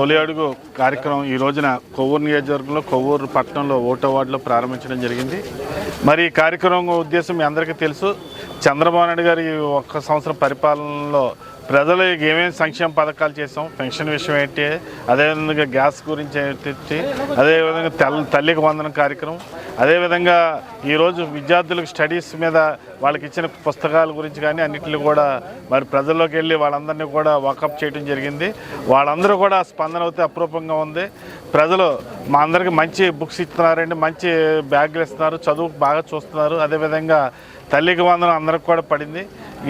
తొలి అడుగు కార్యక్రమం ఈ రోజున కొవ్వూరు నియోజకవర్గంలో కొవ్వూరు పట్టణంలో ఓటో వార్డులో ప్రారంభించడం జరిగింది. మరి ఈ కార్యక్రమం ఉద్దేశం మీ అందరికీ తెలుసు. చంద్రబాబు నాయుడు గారి ఈ ఒక్క సంవత్సరం పరిపాలనలో ప్రజలు ఏమేమి సంక్షేమ పథకాలు చేసాం పెన్షన్ విషయం ఏంటి? అదేవిధంగా గ్యాస్ గురించి ఏంటి? అదేవిధంగా తెల్ల తల్లికి వందన కార్యక్రమం. అదేవిధంగా ఈరోజు విద్యార్థులకు స్టడీస్ మీద వాళ్ళకి ఇచ్చిన పుస్తకాల గురించి కానీ అన్నింటిని కూడా మరి ప్రజల్లోకి వెళ్ళి వాళ్ళందరినీ కూడా వాకప్ చేయడం జరిగింది. వాళ్ళందరూ కూడా స్పందన అయితే అప్రూపంగా ఉంది. ప్రజలు మా అందరికి మంచి బుక్స్ ఇస్తున్నారండి మంచి బ్యాగులు ఇస్తున్నారు చదువు బాగా చూస్తున్నారు. అదేవిధంగా తల్లికి వందనం అందరికి కూడా పడింది.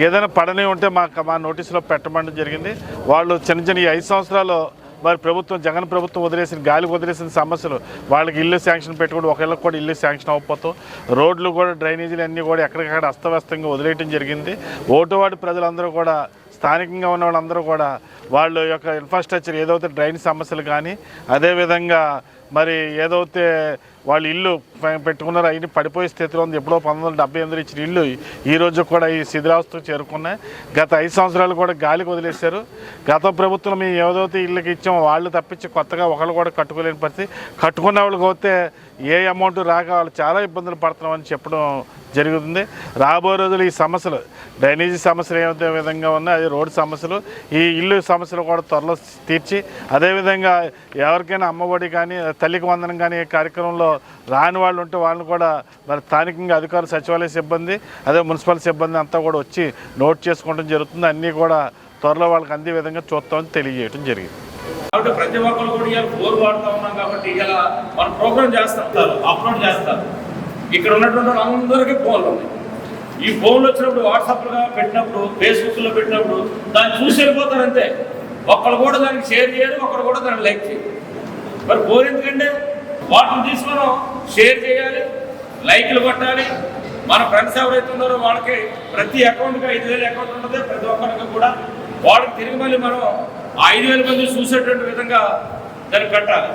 ఏదైనా పడని ఉంటే మాకు మా నోటీసులో పెట్టమని జరిగింది. వాళ్ళు చిన్న చిన్న ఈ ఐదు సంవత్సరాలు మరి ప్రభుత్వం జగన్ ప్రభుత్వం వదిలేసిన గాలి వదిలేసిన సమస్యలు వాళ్ళకి ఇల్లు శాంక్షన్ పెట్టుకుని ఒకళ్ళకి కూడా ఇల్లు శాంక్షన్ అవ్వకపోతాం రోడ్లు కూడా డ్రైనేజీలు అన్నీ కూడా ఎక్కడికక్కడ అస్తవ్యస్తంగా వదిలేయటం జరిగింది. ఓటువాడి ప్రజలందరూ కూడా స్థానికంగా ఉన్న వాళ్ళందరూ కూడా వాళ్ళ యొక్క ఇన్ఫ్రాస్ట్రక్చర్ ఏదైతే డ్రైన్ సమస్యలు కానీ అదేవిధంగా మరి ఏదైతే వాళ్ళు ఇల్లు పె- పెట్టుకున్నారో అవన్నీ పడిపోయే స్థితిలో ఉంది. ఎప్పుడో పంతొమ్మిది వందల డెబ్బై ఎనిమిది ఇచ్చిన ఇల్లు ఈ రోజు కూడా ఈ శిథిరావస్థకు చేరుకున్నాయి. గత ఐదు సంవత్సరాలు కూడా గాలికి వదిలేశారు. గత ప్రభుత్వం మేము ఏదైతే ఇళ్ళకి ఇచ్చామో వాళ్ళు తప్పించి కొత్తగా ఒకళ్ళు కూడా కట్టుకోలేని పరిస్థితి. కట్టుకున్న వాళ్ళకి పోతే ఏ అమౌంట్ రాక వాళ్ళు చాలా ఇబ్బందులు పడుతున్నామని చెప్పడం జరుగుతుంది. రాబోయే రోజులు ఈ సమస్యలు డ్రైనేజీ సమస్యలు ఏమైతే విధంగా ఉన్నాయి అది రోడ్డు సమస్యలు ఈ ఇల్లు సమస్యలు కూడా త్వరలో తీర్చి అదేవిధంగా ఎవరికైనా అమ్మఒడి కానీ తల్లికి వందనం కానీ కార్యక్రమంలో రాని వాళ్ళు ఉంటే వాళ్ళని కూడా మరి స్థానికంగా అధికారులు సచివాలయ సిబ్బంది అదే మున్సిపల్ సిబ్బంది అంతా కూడా వచ్చి నోట్ చేసుకోవడం జరుగుతుంది. అన్నీ కూడా త్వరలో వాళ్ళకి అందే విధంగా చూస్తామని తెలియజేయడం జరిగింది. కాబట్టి ప్రతి ఒక్కరు కూడా ఇవాళ ఫోన్ వాడుతూ ఉన్నాం కాబట్టి ఇలా మనం ప్రోగ్రామ్ చేస్తారు అప్లోడ్ చేస్తారు. ఇక్కడ ఉన్నటువంటి అందరికీ ఫోన్లు ఉన్నాయి. ఈ ఫోన్లు వచ్చినప్పుడు వాట్సాప్లుగా పెట్టినప్పుడు ఫేస్బుక్లో పెట్టినప్పుడు దాన్ని చూసి వెళ్ళిపోతారు అంతే. ఒక్కరు కూడా దానికి షేర్ చేయరు ఒకరు కూడా దాన్ని లైక్ చేయరు. మరి ఫోన్ ఎందుకంటే వాటిని తీసి మనం షేర్ చేయాలి లైక్లు కొట్టాలి. మన ఫ్రెండ్స్ ఎవరైతే ఉన్నారో వాళ్ళకి ప్రతి అకౌంట్కి ఐదు వేల అకౌంట్ ఉంటుంది ప్రతి ఒక్కరికి కూడా వాళ్ళకి తిరిగి మళ్ళీ మనం ఐదు వేల మంది చూసేటువంటి విధంగా దాన్ని పెట్టాలి